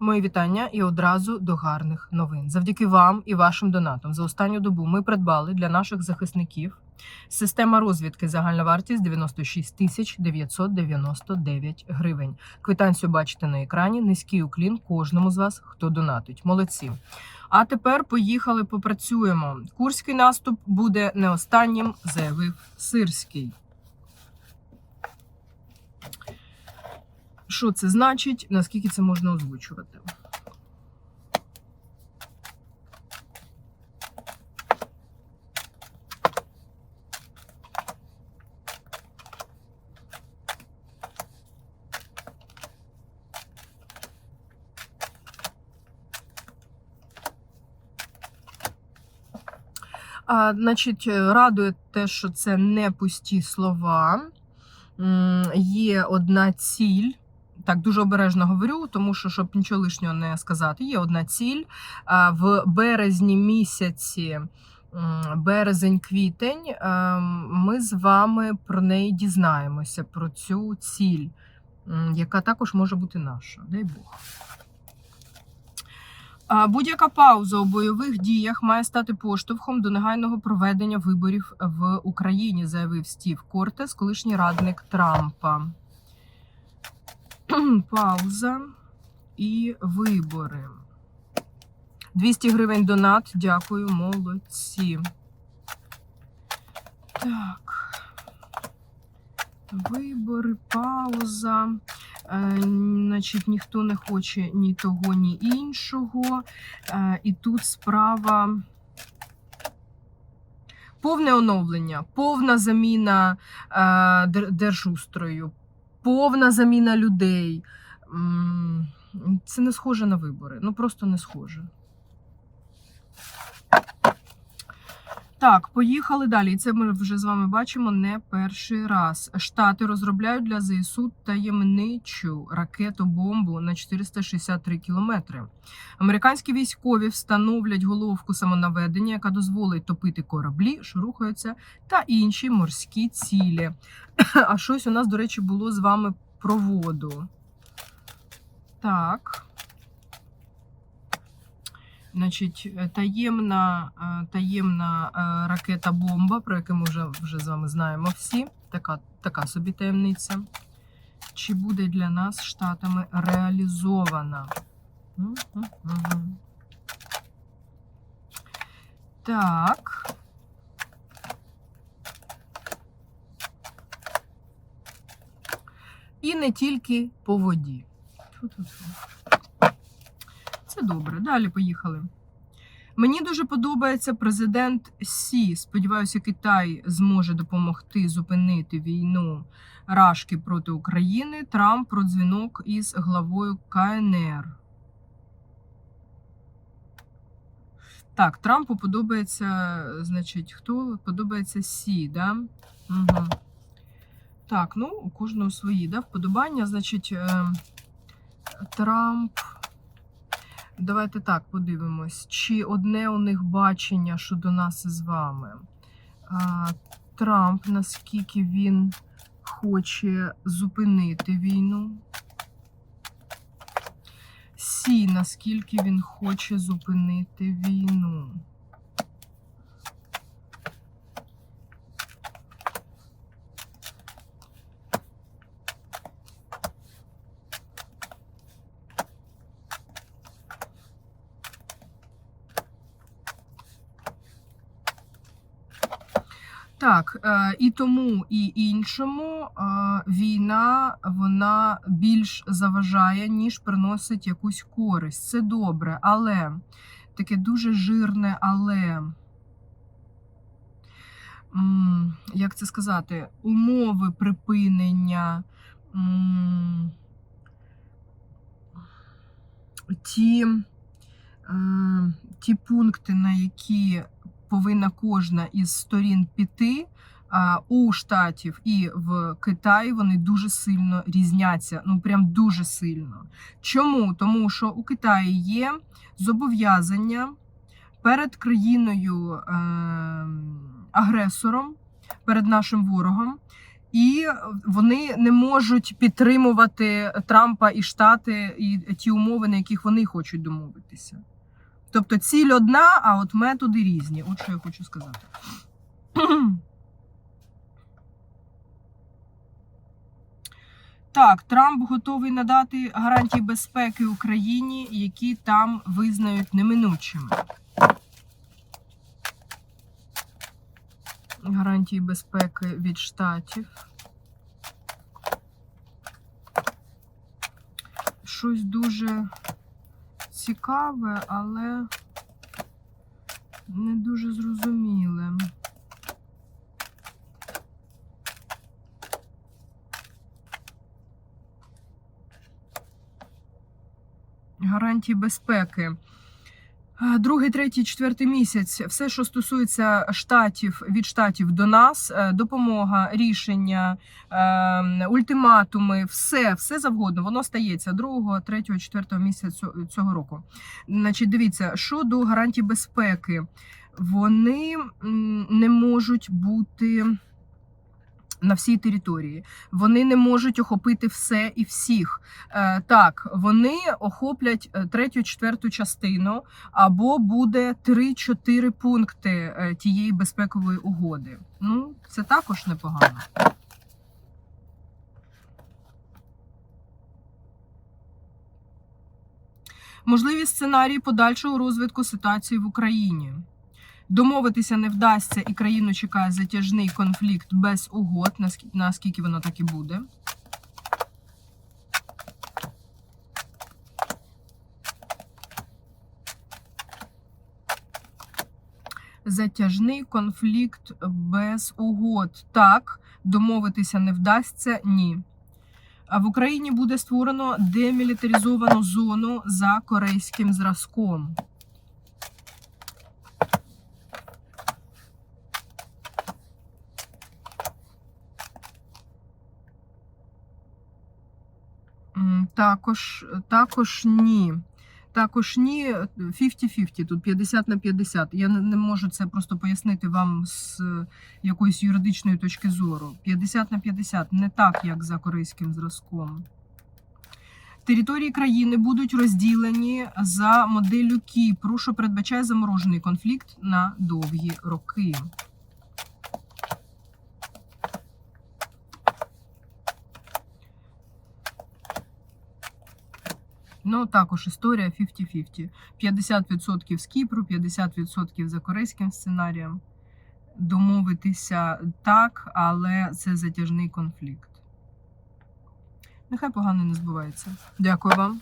Мої вітання і одразу до гарних новин. Завдяки вам і вашим донатам за останню добу ми придбали для наших захисників система розвідки загальна вартість 96 тисяч 999 гривень. Квитанцію бачите на екрані. Низький уклін кожному з вас, хто донатить. Молодці. А тепер поїхали, попрацюємо. Курський наступ буде не останнім, заявив Сирський. Що це значить? Наскільки це можна озвучувати? А, значить, радує те, що це не пусті слова. Є одна ціль. Так, дуже обережно говорю, тому що, щоб нічого лишнього не сказати, є одна ціль. В березні місяці, березень-квітень, ем, ми з вами про неї дізнаємося, про цю ціль, яка також може бути наша. Дай Бог. Будь-яка пауза у бойових діях має стати поштовхом до негайного проведення виборів в Україні, заявив Стів Кортес, колишній радник Трампа. Пауза і вибори. 200 гривень донат. Дякую, молодці. Так. Вибори, пауза. Е, значить, ніхто не хоче ні того, ні іншого. Е, і тут справа. Повне оновлення, повна заміна е, держустрою, повна заміна людей. Це не схоже на вибори. Ну просто не схоже. Так, поїхали далі. І це ми вже з вами бачимо не перший раз. Штати розробляють для ЗСУ таємничу ракету-бомбу на 463 кілометри. Американські військові встановлять головку самонаведення, яка дозволить топити кораблі, що рухаються, та інші морські цілі. А щось у нас, до речі, було з вами про воду. Так. Значить, е, таємна, е, таємна е, ракета-бомба, про яку ми вже, вже з вами знаємо всі. Така, така собі таємниця. Чи буде для нас штатами реалізована? Так. І не тільки по воді. Тьфу-тьфу-тьфу. Це добре. Далі поїхали. Мені дуже подобається президент Сі. Сподіваюся, Китай зможе допомогти зупинити війну Рашки проти України. Трамп про дзвінок із главою КНР. Так, Трампу подобається, значить, хто подобається Сі, да? Угу. Так, ну, у кожного свої, да, вподобання. Значить, е, Трамп. Давайте так подивимось, чи одне у них бачення щодо нас із вами. Трамп, наскільки він хоче зупинити війну. Сі, наскільки він хоче зупинити війну. Так, е, і тому, і іншому е, війна вона більш заважає, ніж приносить якусь користь. Це добре, але таке дуже жирне, але. Як це сказати, умови припинення, ті, е, ті пункти, на які повинна кожна із сторін піти. У штатів і в Китаї вони дуже сильно різняться. Ну прям дуже сильно. Чому? Тому що у Китаї є зобов'язання перед країною е, агресором, перед нашим ворогом, і вони не можуть підтримувати Трампа і Штати і ті умови, на яких вони хочуть домовитися. Тобто ціль одна, а от методи різні. От що я хочу сказати. Так, Трамп готовий надати гарантії безпеки Україні, які там визнають неминучими. Гарантії безпеки від штатів. Щось дуже цікаве, але не дуже зрозуміле. гарантії безпеки. Е, Другий, третій, четвертий місяць, все, що стосується штатів від штатів до нас, е, допомога, рішення, е, ультиматуми, все, все завгодно, воно стається другого, третього, четвертого місяця цього- року. Значить, дивіться, щодо гарантій безпеки, вони не можуть бути на всій території. Вони не можуть охопити все і всіх. Е, так, вони охоплять е, третю, четверту частину, або буде 3-4 пункти е, тієї безпекової угоди. Ну, це також непогано. Можливі сценарії подальшого розвитку ситуації в Україні. Домовитися не вдасться, і країну чекає затяжний конфлікт без угод, наскільки, воно так і буде. Затяжний конфлікт без угод. Так, домовитися не вдасться, ні. А в Україні буде створено демілітаризовану зону за корейським зразком. Також, також ні. Також ні, 50-50, тут 50 на 50. Я не, можу це просто пояснити вам з якоїсь юридичної точки зору. 50 на 50, не так, як за корейським зразком. Території країни будуть розділені за моделлю Кіпру, що передбачає заморожений конфлікт на довгі роки. Ну, також історія 50-50. 50% з Кіпру, 50% за корейським сценарієм. Домовитися так, але це затяжний конфлікт. Нехай погано не збувається. Дякую вам.